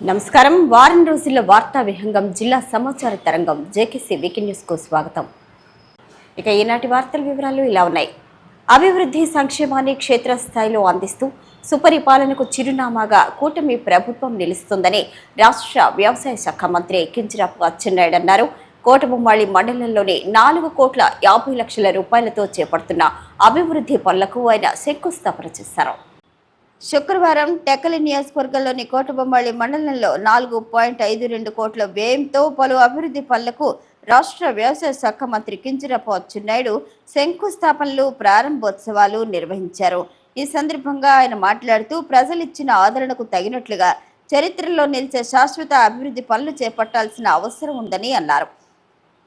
నమస్కారం. వారం రోజుల వార్తా విహంగం జిల్లా సమాచార తరంగం జేకేసీ వీకెండ్ న్యూస్కు స్వాగతం. ఇక ఈనాటి వార్తల వివరాలు ఇలా ఉన్నాయి. అభివృద్ధి సంక్షేమాన్ని క్షేత్రస్థాయిలో అందిస్తూ సుపరిపాలనకు చిరునామాగా కూటమి ప్రభుత్వం నిలుస్తుందని రాష్ట్ర వ్యవసాయ శాఖ మంత్రి కింజరాపు అచ్చెన్నాయుడు అన్నారు. కోటబొమ్మాళి మండలంలోని నాలుగు కోట్ల యాభై లక్షల రూపాయలతో చేపడుతున్న అభివృద్ధి పనులకు ఆయన శంకుస్థాపన చేశారు. శుక్రవారం టెక్కలి నియోజకవర్గంలోని కోటబొమ్మాళి మండలంలో నాలుగు పాయింట్ ఐదు రెండు కోట్ల వ్యయంతో పలు అభివృద్ధి పనులకు రాష్ట్ర వ్యవసాయ శాఖ మంత్రి కింజరపు అచ్చెన్నాయుడు శంకుస్థాపనలు ప్రారంభోత్సవాలు నిర్వహించారు. ఈ సందర్భంగా ఆయన మాట్లాడుతూ ప్రజలిచ్చిన ఆదరణకు తగినట్లుగా చరిత్రలో నిలిచే శాశ్వత అభివృద్ధి పనులు చేపట్టాల్సిన అవసరం ఉందని అన్నారు.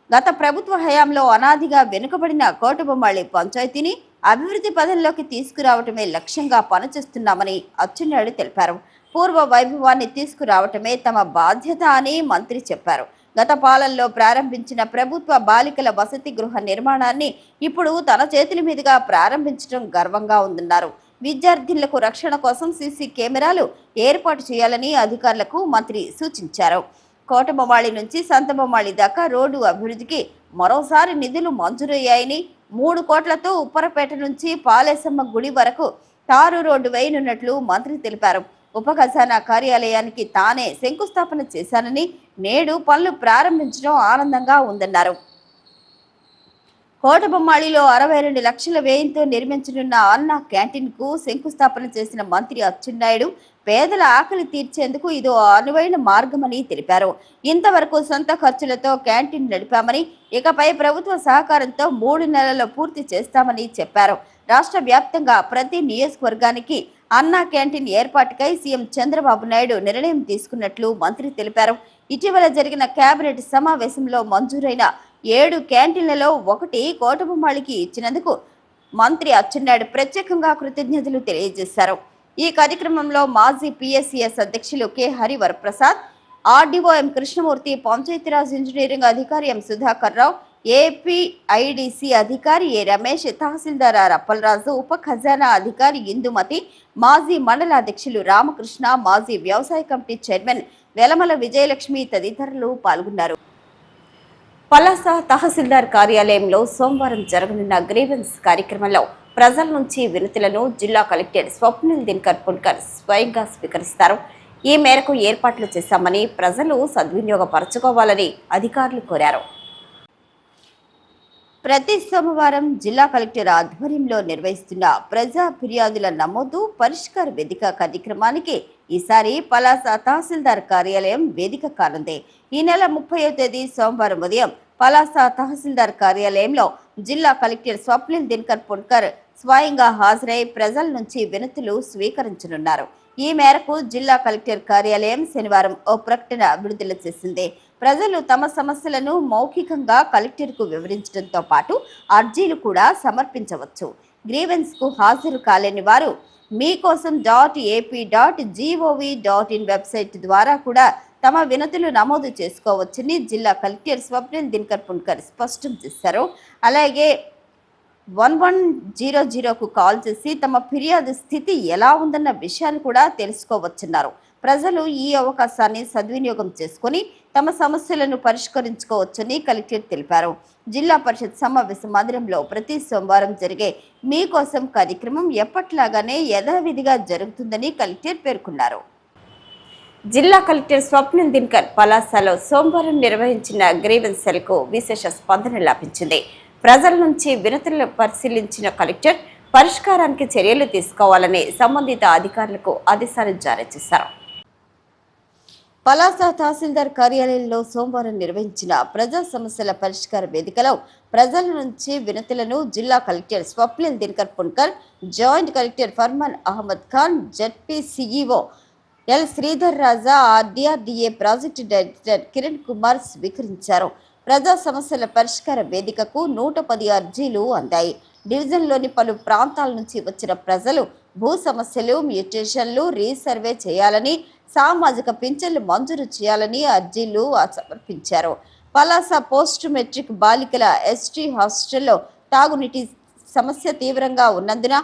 గత ప్రభుత్వ హయాంలో అనాదిగా వెనుకబడిన కోటబొమ్మాళి పంచాయతీని అభివృద్ధి పదంలోకి తీసుకురావటమే లక్ష్యంగా పనిచేస్తున్నామని అచ్చెన్నాయుడు తెలిపారు. పూర్వ వైభవాన్ని తీసుకురావటమే తమ బాధ్యత అని మంత్రి చెప్పారు. గత పాలనలో ప్రారంభించిన ప్రభుత్వ బాలికల వసతి గృహ నిర్మాణాన్ని ఇప్పుడు తన చేతుల మీదుగా ప్రారంభించడం గర్వంగా ఉందన్నారు. విద్యార్థులకు రక్షణ కోసం సీసీ కెమెరాలు ఏర్పాటు చేయాలని అధికారులకు మంత్రి సూచించారు. కోటబొమ్మాళి నుంచి సంతబొమ్మాళి దాకా రోడ్డు అభివృద్ధికి మరోసారి నిధులు మంజూరయ్యాయని మూడు కోట్లతో ఉప్పరపేట నుంచి పాలేసమ్మ గుడి వరకు తారు రోడ్డు వేయనున్నట్లు మంత్రి తెలిపారు. ఉప ఖజానా కార్యాలయానికి తానే శంకుస్థాపన చేశానని నేడు పనులు ప్రారంభించడం ఆనందంగా ఉందన్నారు. కోటబొమ్మాళిలో అరవై రెండు లక్షల వ్యయంతో నిర్మించనున్న అన్న క్యాంటీన్కు శంకుస్థాపన చేసిన మంత్రి అచ్చెన్నాయుడు పేదల ఆకలి తీర్చేందుకు ఇదో అనువైన మార్గమని తెలిపారు. ఇంతవరకు సొంత ఖర్చులతో క్యాంటీన్ నడిపామని ఇకపై ప్రభుత్వ సహకారంతో మూడు నెలల్లో పూర్తి చేస్తామని చెప్పారు. రాష్ట్ర వ్యాప్తంగా ప్రతి నియోజకవర్గానికి అన్నా క్యాంటీన్ ఏర్పాటుకై సీఎం చంద్రబాబు నాయుడు నిర్ణయం తీసుకున్నట్లు మంత్రి తెలిపారు. ఇటీవల జరిగిన కేబినెట్ సమావేశంలో మంజూరైన ఏడు క్యాంటీన్లలో ఒకటి కోటబొమ్మాళికి ఇచ్చినందుకు మంత్రి అచ్చెన్నాయుడు ప్రత్యేకంగా కృతజ్ఞతలు తెలియజేశారు. ఈ కార్యక్రమంలో మాజీ పిఎస్సిఎస్ అధ్యక్షులు K. Harivaraprasad RDO M. Krishnamurthy Panchayati Raj engineering అధికారి ఎం. సుధాకర్ రావు ఏపీఐడిసి అధికారి ఏ. రమేష్ తహసీల్దార్ ఆర్. అప్పలరాజు ఉప ఖజానా అధికారి ఇందుమతి మాజీ మండల అధ్యక్షులు రామకృష్ణ మాజీ వ్యవసాయ కమిటీ చైర్మన్ వెలమల విజయలక్ష్మి తదితరులు పాల్గొన్నారు. పలాస తహసీల్దార్ కార్యాలయంలో సోమవారం జరగనున్న గ్రీవెన్స్ కార్యక్రమంలో ప్రజల నుంచి వినతులను జిల్లా కలెక్టర్ స్వప్నిల్ దినకర్ పుల్కర్ స్వయంగా స్వీకరిస్తారు. ఈ మేరకు ఏర్పాట్లు చేశామని ప్రజలు సద్వినియోగపరచుకోవాలని అధికారులు కోరారు. ప్రతి సోమవారం జిల్లా కలెక్టర్ ఆధ్వర్యంలో నిర్వహిస్తున్న ప్రజా ఫిర్యాదుల నమోదు పరిష్కార వేదిక కార్యక్రమానికి ఈసారి పలాస తహసీల్దార్ కార్యాలయం వేదిక కానుంది. ఈ నెల ముప్పయో తేదీ సోమవారం ఉదయం పలాస తహసీల్దార్ కార్యాలయంలో జిల్లా కలెక్టర్ స్వప్నిల్ దినకర్ పుణ్కర్ స్వయంగా హాజరై ప్రజల నుంచి వినతులు స్వీకరించనున్నారు. ఈ మేరకు జిల్లా కలెక్టర్ కార్యాలయం శనివారం ఓ ప్రకటన విడుదల చేసింది. ప్రజలు తమ సమస్యలను మౌఖికంగా కలెక్టర్కు వివరించడంతో పాటు అర్జీలు కూడా సమర్పించవచ్చు. గ్రీవెన్స్కు హాజరు కాలేని వారు Meekosam dot AP dot gov dot in website ద్వారా కూడా తమ వినతులు నమోదు చేసుకోవచ్చని జిల్లా కలెక్టర్ స్వప్నిల్ దినకర్ పుణ్కర్ స్పష్టం చేశారు. అలాగే వన్ వన్ జీరో జీరోకు కాల్ చేసి తమ ఫిర్యాదు స్థితి ఎలా ఉందన్న విషయాన్ని కూడా తెలుసుకోవచ్చున్నారు. ప్రజలు ఈ అవకాశాన్ని సద్వినియోగం చేసుకొని తమ సమస్యలను పరిష్కరించుకోవచ్చని కలెక్టర్ తెలిపారు. జిల్లా పరిషత్ సమావేశ మందిరంలో ప్రతి సోమవారం జరిగే మీకోసం కార్యక్రమం ఎప్పట్లాగానే యథావిధిగా జరుగుతుందని కలెక్టర్ పేర్కొన్నారు. జిల్లా కలెక్టర్ స్వప్నం దిన్కర్ పలాసలో సోమవారం నిర్వహించిన గ్రీవెన్స్ సెల్కు విశేష స్పందన లభించింది. ప్రజల నుంచి వినతులను పరిశీలించిన కలెక్టర్ పరిష్కారానికి చర్యలు తీసుకోవాలని సంబంధిత అధికారులకు ఆదేశాలు జారీ చేశారు. పలాస తహసీల్దార్ కార్యాలయంలో సోమవారం నిర్వహించిన ప్రజా సమస్యల పరిష్కార వేదికలో ప్రజల నుంచి వినతులను జిల్లా collector Swapnil Dinakar Pundkar joint collector Farman Ahmed Khan ZP CEO L Sridhar Raja RDRDA project director Kiran Kumar స్వీకరించారు. ప్రజా సమస్యల పరిష్కార వేదికకు నూట పది అర్జీలు అందాయి. డివిజన్లోని పలు ప్రాంతాల నుంచి వచ్చిన ప్రజలు భూ సమస్యలు మ్యూటేషన్లు రీసర్వే చేయాలని సామాజిక పింఛన్లు మంజూరు చేయాలని అర్జీలు సమర్పించారు. పలాస పోస్ట్ మెట్రిక్ బాలికల ఎస్టీ హాస్టల్లో తాగునీటి సమస్య తీవ్రంగా ఉన్నందున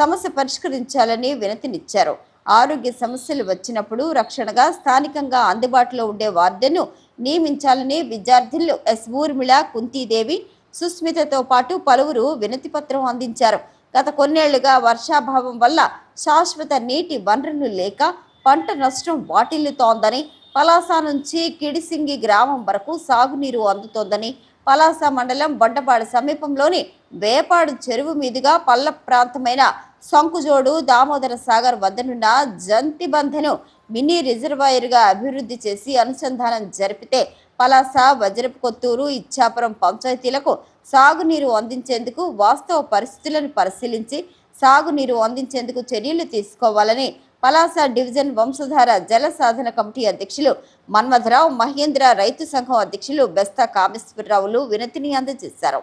సమస్య పరిష్కరించాలని వినతినిచ్చారు. ఆరోగ్య సమస్యలు వచ్చినప్పుడు రక్షణగా స్థానికంగా అందుబాటులో ఉండే వార్డెను నియమించాలని విద్యార్థులు ఎస్. ఊర్మిళ కుంతీదేవి సుస్మితతో పాటు పలువురు వినతి పత్రం అందించారు. గత కొన్నేళ్ళుగా వర్షాభావం వల్ల శాశ్వత నీటి వనరులు లేక పంట నష్టం వాటిల్లుతోందని పలాస నుంచి కిడిసింగి గ్రామం వరకు సాగునీరు అందుతోందని పలాస మండలం బొడ్డపాడు సమీపంలోని వేపాడు చెరువు మీదుగా పల్ల ప్రాంతమైన శంకుజోడు దామోదర సాగర్ వద్దనున్న జంతిబంధను మినీ రిజర్వాయర్గా అభివృద్ధి చేసి అనుసంధానం జరిపితే పలాస వజ్రపుకొత్తూరు ఇచ్చాపురం పంచాయతీలకు సాగునీరు అందించేందుకు వాస్తవ పరిస్థితులను పరిశీలించి సాగునీరు అందించేందుకు చర్యలు తీసుకోవాలని పలాస డివిజన్ వంశధార జల సాధన కమిటీ అధ్యక్షులు మన్మధరావు మహేంద్ర రైతు సంఘం అధ్యక్షులు బెస్తా కామేశ్వరరావులు వినతిని అందజేశారు.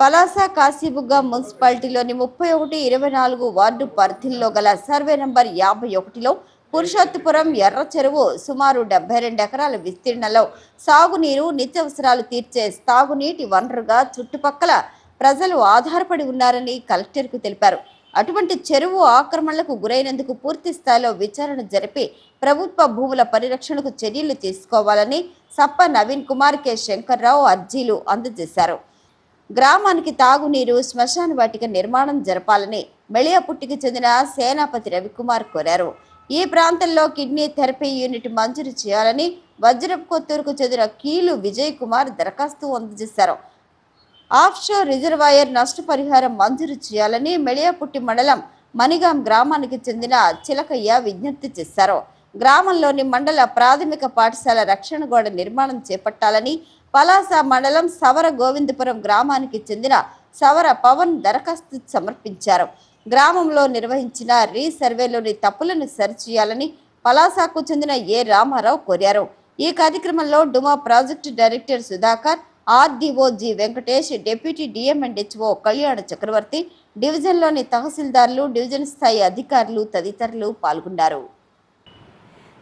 పలాస కాశీబుగ్గ మున్సిపాలిటీలోని ముప్పై ఒకటి ఇరవై నాలుగు వార్డు పరిధిల్లో గల సర్వే నంబర్ యాభై ఒకటిలో పురుషోత్తపురం ఎర్ర చెరువు సుమారు డెబ్బై రెండు ఎకరాల విస్తీర్ణంలో సాగునీరు నిత్యావసరాలు తీర్చే తాగునీటి వనరుగా చుట్టుపక్కల ప్రజలు ఆధారపడి ఉన్నారని కలెక్టర్కు తెలిపారు. అటువంటి చెరువు ఆక్రమణలకు గురైనందుకు పూర్తి స్థాయిలో విచారణ జరిపి ప్రభుత్వ భూముల పరిరక్షణకు చర్యలు తీసుకోవాలని సప్ప నవీన్ కుమార్ కె. శంకర్రావు అర్జీలు అందజేశారు. గ్రామానికి తాగునీరు శ్మశాన వాటిక నిర్మాణం జరపాలని మెళియాపుట్టికి చెందిన సేనాపతి రవికుమార్ కోరారు. ఈ ప్రాంతంలో కిడ్నీ థెరపీ యూనిట్ మంజూరు చేయాలని వజ్రపు కొత్తూరుకు చెందిన కీలు విజయ్ కుమార్ దరఖాస్తు అందజేశారు. ఆఫ్షోర్ రిజర్వాయర్ నష్టపరిహారం మంజూరు చేయాలని మెళియాపుట్టి మండలం మణిగాం గ్రామానికి చెందిన చిలకయ్య విజ్ఞప్తి చేశారు. గ్రామంలోని మండల ప్రాథమిక పాఠశాల రక్షణ గోడ నిర్మాణం చేపట్టాలని పలాస మండలం సవర గోవిందపురం గ్రామానికి చెందిన సవర పవన్ దరఖాస్తు సమర్పించారు. గ్రామంలో నిర్వహించిన రీసర్వేలోని తప్పులను సరిచేయాలని పలాసకు చెందిన ఏ రామారావు కోరారు. ఈ కార్యక్రమంలో DWMA project director Sudhakar RDO G Venkatesh deputy DM and HO Kalyana Chakravarthy డివిజన్లోని తహసీల్దార్లు డివిజన్ స్థాయి అధికారులు తదితరులు పాల్గొన్నారు.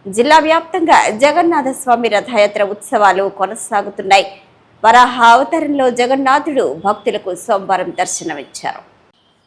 జిల్లా వ్యాప్తంగా జగన్నాథస్వామి రథయాత్ర ఉత్సవాలు కొనసాగుతున్నాయి. వరాహ అవతారంలో జగన్నాథుడు భక్తులకు సోమవారం దర్శనమిచ్చారు.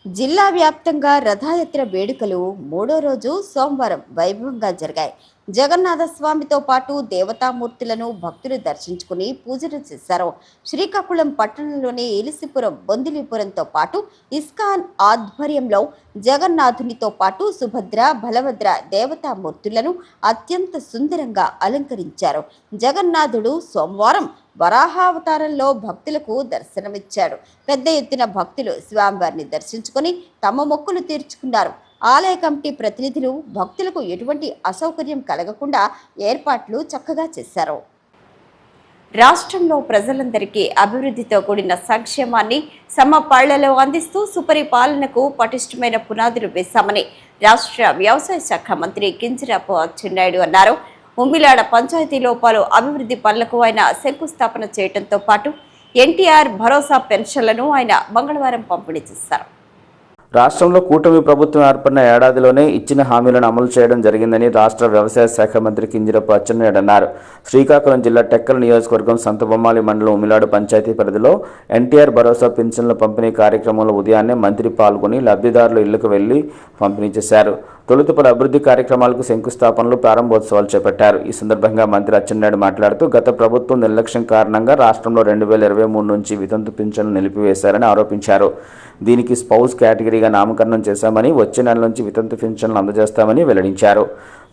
జిల్లా వ్యాప్తంగా రథయాత్ర వేడుకలు మూడో రోజు సోమవారం వైభవంగా జరిగాయి. జగన్నాథ స్వామితో పాటు దేవతామూర్తులను భక్తులు దర్శించుకుని పూజలు చేశారు. శ్రీకాకుళం పట్టణంలోని ఎలిసిపురం బొందిలిపురంతో పాటు ఇస్కాన్ ఆధ్వర్యంలో జగన్నాథునితో పాటు సుభద్ర బలభద్ర దేవతామూర్తులను అత్యంత సుందరంగా అలంకరించారు. జగన్నాథుడు సోమవారం వరాహావతారంలో భక్తులకు దర్శనమిచ్చాడు పెద్ద ఎత్తున భక్తులు స్వామివారిని దర్శించుకొని తమ మొక్కులు తీర్చుకున్నారు. ఆలయ కమిటీ ప్రతినిధులు భక్తులకు ఎటువంటి అసౌకర్యం కలగకుండా ఏర్పాట్లు చక్కగా చేశారు. రాష్ట్రంలో ప్రజలందరికీ అభివృద్ధితో కూడిన సంక్షేమాన్ని సమపాళ్ళలో అందిస్తూ సుపరిపాలనకు పటిష్టమైన పునాదులు వేశామని రాష్ట్ర వ్యవసాయ శాఖ మంత్రి కింజరాపు అచ్చెన్నాయుడు అన్నారు. ఉమ్మిలాడ పంచాయతీలో పలు అభివృద్ధి పనులకు ఆయన శంకుస్థాపన చేయడంతో పాటు ఎన్టీఆర్ భరోసా పెన్షన్లను ఆయన మంగళవారం పంపిణీ చేశారు. రాష్ట్రంలో కూటమి ప్రభుత్వం ఏర్పడిన ఏడాదిలోనే ఇచ్చిన హామీలను అమలు చేయడం జరిగిందని రాష్ట్ర వ్యవసాయ శాఖ మంత్రి కింజరపు అచ్చెన్నాయుడు అన్నారు. శ్రీకాకుళం జిల్లా టెక్కల నియోజకవర్గం సంతబొమ్మాలి మండలం ఉమిలాడు పంచాయతీ పరిధిలో ఎన్టీఆర్ భరోసా పింఛన్ల పంపిణీ కార్యక్రమంలో ఉదయాన్నే మంత్రి పాల్గొని లబ్ధిదారుల ఇళ్ళకు వెళ్ళి పంపిణీ చేశారు. తొలుత పలు అభివృద్ధి కార్యక్రమాలకు శంకుస్థాపనలు ప్రారంభోత్సవాలు చేపట్టారు. ఈ సందర్భంగా మంత్రి అచ్చెన్నాయుడు మాట్లాడుతూ గత ప్రభుత్వం నిర్లక్ష్యం కారణంగా రాష్ట్రంలో రెండు వేల ఇరవై మూడు నుంచి వితంతు పింఛన్లు నిలిపివేశారని ఆరోపించారు. దీనికి స్పౌస్ కేటగిరీగా నామకరణం చేశామని వచ్చే నెల నుంచి వితంతు పింఛన్లు అందజేస్తామని వెల్లడించారు.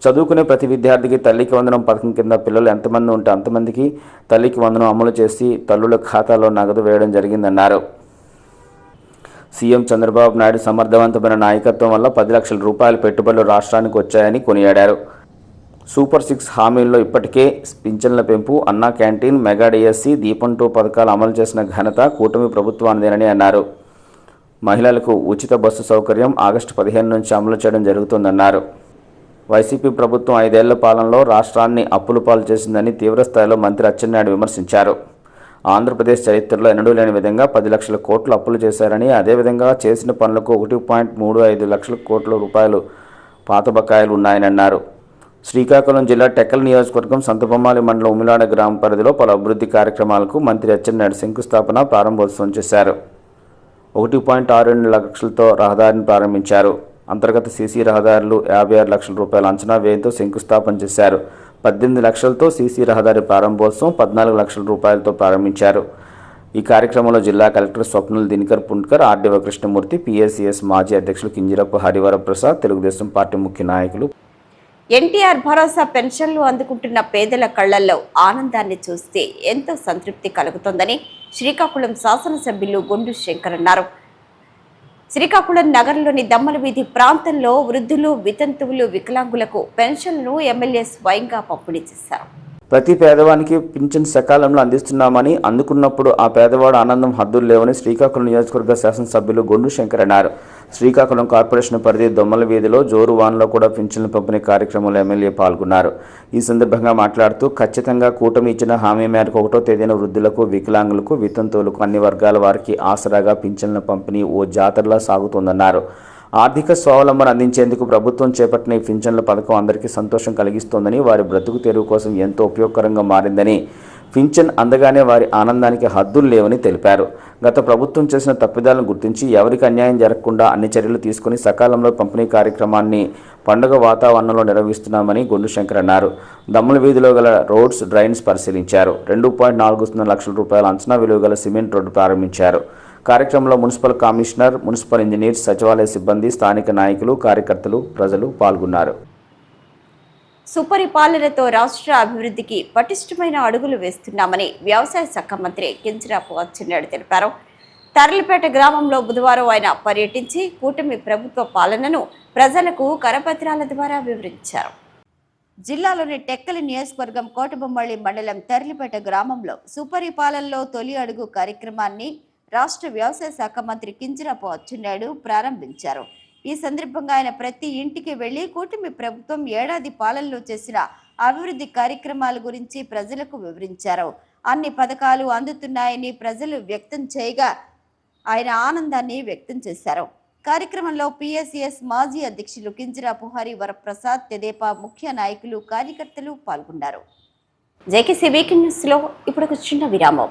చదువుకునే ప్రతి విద్యార్థికి తల్లికి వందనం పథకం కింద పిల్లలు ఎంతమంది ఉంటే అంతమందికి తల్లికి వందనం అమలు చేసి తల్లుల ఖాతాలో నగదు వేయడం జరిగిందన్నారు. సీఎం చంద్రబాబు నాయుడు సమర్థవంతమైన నాయకత్వం వల్ల పది లక్షల రూపాయల పెట్టుబడులు రాష్ట్రానికి వచ్చాయని కొనియాడారు. సూపర్ సిక్స్ హామీల్లో ఇప్పటికే పింఛన్ల పెంపు Anna canteen mega DSC Deepam two పథకాలు అమలు చేసిన ఘనత కూటమి ప్రభుత్వానిదేనని అన్నారు. మహిళలకు ఉచిత బస్సు సౌకర్యం ఆగస్టు పదిహేను నుంచి అమలు చేయడం జరుగుతుందన్నారు. వైసీపీ ప్రభుత్వం ఐదేళ్ళ పాలనలో రాష్ట్రాన్ని అప్పులు పాలు చేసిందని తీవ్రస్థాయిలో మంత్రి అచ్చెన్నాయుడు విమర్శించారు. ఆంధ్రప్రదేశ్ చరిత్రలో ఎన్నడూ లేని విధంగా పది లక్షల కోట్లు అప్పులు చేశారని అదేవిధంగా చేసిన పనులకు ఒకటి పాయింట్ మూడు ఐదు లక్షల కోట్ల రూపాయలు పాత బకాయిలు ఉన్నాయని అన్నారు శ్రీకాకుళం జిల్లా టెక్కల్ నియోజకవర్గం సంతబొమ్మాలి మండలం ఉమిలాడ గ్రామ పరిధిలో పలు అభివృద్ధి కార్యక్రమాలకు మంత్రి అచ్చెన్నాయుడు శంకుస్థాపన ప్రారంభోత్సవం చేశారు. ఒకటి పాయింట్ ఆరు రెండు లక్షలతో రహదారిని ప్రారంభించారు. అంతర్గత సీసీ రహదారులు యాభై ఆరు లక్షల రూపాయల అంచనా వ్యయంతో శంకుస్థాపన చేశారు. పద్దెనిమిది లక్షలతో సీసీ రహదారి ప్రారంభోత్సవం పద్నాలుగు లక్షల రూపాయలతో ప్రారంభించారు. ఈ కార్యక్రమంలో జిల్లా collector Swapnil Dinakar Pundkar RDO Krishnamurthy PSCS మాజీ అధ్యక్షులు కింజరపు హరివరప్రసాద్ తెలుగుదేశం పార్టీ ముఖ్య నాయకులు. ఎన్టీఆర్ భరోసా పెన్షన్లు అందుకుంటున్న పేదల కళ్ళల్లో ఆనందాన్ని చూస్తే ఎంతో సంతృప్తి కలుగుతోందని శ్రీకాకుళం శాసనసభ్యులు గుండు శంకర్ అన్నారు. శ్రీకాకుళం నగరంలోని దమ్మల వీధి ప్రాంతంలో వృద్ధులు వితంతువులు వికలాంగులకు పెన్షన్లను ఎమ్మెల్యే స్వయంగా పంపిణీ చేశారు. ప్రతి పేదవానికి పింఛన్ సకాలంలో అందిస్తున్నామని అందుకున్నప్పుడు ఆ పేదవాడు ఆనందం హద్దులు లేవని శ్రీకాకుళం నియోజకవర్గ శాసనసభ్యులు గొండు శంకర్ అన్నారు. శ్రీకాకుళం కార్పొరేషన్ పరిధి దొమ్మల వీధిలో జోరు వాన్లో కూడా పింఛన్లు పంపిణీ కార్యక్రమంలో ఎమ్మెల్యే పాల్గొన్నారు. ఈ సందర్భంగా మాట్లాడుతూ ఖచ్చితంగా కూటమి ఇచ్చిన హామీ మేరకు ఒకటో తేదీన వృద్ధులకు వికలాంగులకు వితంతువులకు అన్ని వర్గాల వారికి ఆసరాగా పింఛన్ల పంపిణీ ఓ జాతరలా సాగుతోందన్నారు. ఆర్థిక స్వావలంబన అందించేందుకు ప్రభుత్వం చేపట్టిన ఈ పింఛన్ల పథకం అందరికీ సంతోషం కలిగిస్తోందని వారి బ్రతుకు తెరువు కోసం ఎంతో ఉపయోగకరంగా మారిందని పింఛన్ అందగానే వారి ఆనందానికి హద్దులు లేవని తెలిపారు. గత ప్రభుత్వం చేసిన తప్పిదాలను గుర్తించి ఎవరికి అన్యాయం జరగకుండా అన్ని చర్యలు తీసుకుని సకాలంలో పంపిణీ కార్యక్రమాన్ని పండుగ వాతావరణంలో నిర్వహిస్తున్నామని గుండు శంకర్ అన్నారు. దమ్ముల వీధిలో గల రోడ్స్ డ్రైన్స్ పరిశీలించారు. రెండు పాయింట్ నాలుగు లక్షల రూపాయల అంచనా విలువ గల సిమెంట్ రోడ్డు ప్రారంభించారు. కార్యక్రమంలో మున్సిపల్ కమిషనర్ మున్సిపల్ ఇంజనీర్ సచివాలయ సిబ్బంది స్థానిక నాయకులు కార్యకర్తలు ప్రజలు పాల్గొన్నారు. సుపరిపాలనతో రాష్ట్ర అభివృద్ధికి పటిష్టమైన అడుగులు వేస్తున్నామని వ్యవసాయ శాఖ మంత్రి కింజరాపు అచ్చెన్నాయుడు తెలిపారు. తర్లపేట గ్రామంలో బుధవారం ఆయన పర్యటించి కూటమి ప్రభుత్వ పాలనను ప్రజలకు కరపత్రాల ద్వారా వివరించారు. జిల్లాలోని టెక్కలి నియోజకవర్గం కోటబొమ్మళి మండలం తర్లిపేట గ్రామంలో సుపరిపాలనలో తొలి అడుగు కార్యక్రమాన్ని రాష్ట్ర వ్యవసాయ శాఖ మంత్రి కింజరాపు అచ్చెన్నాయుడు ప్రారంభించారు. ఈ సందర్భంగా ఆయన ప్రతి ఇంటికి వెళ్ళి కూటమి ప్రభుత్వం ఏడాది పాలనలో చేసిన అభివృద్ధి కార్యక్రమాల గురించి ప్రజలకు వివరించారు. అన్ని పథకాలు అందుతున్నాయని ప్రజలు వ్యక్తం చేయగా ఆయన ఆనందాన్ని వ్యక్తం చేశారు. కార్యక్రమంలో పిఎస్ఎస్ మాజీ అధ్యక్షులు కింజరాపు హరి వరప్రసాద్ తెదేపా ముఖ్య నాయకులు కార్యకర్తలు పాల్గొన్నారు. జేకేసీ వీకెండ్ న్యూస్లో ఇప్పుడు ఒక చిన్న విరామం.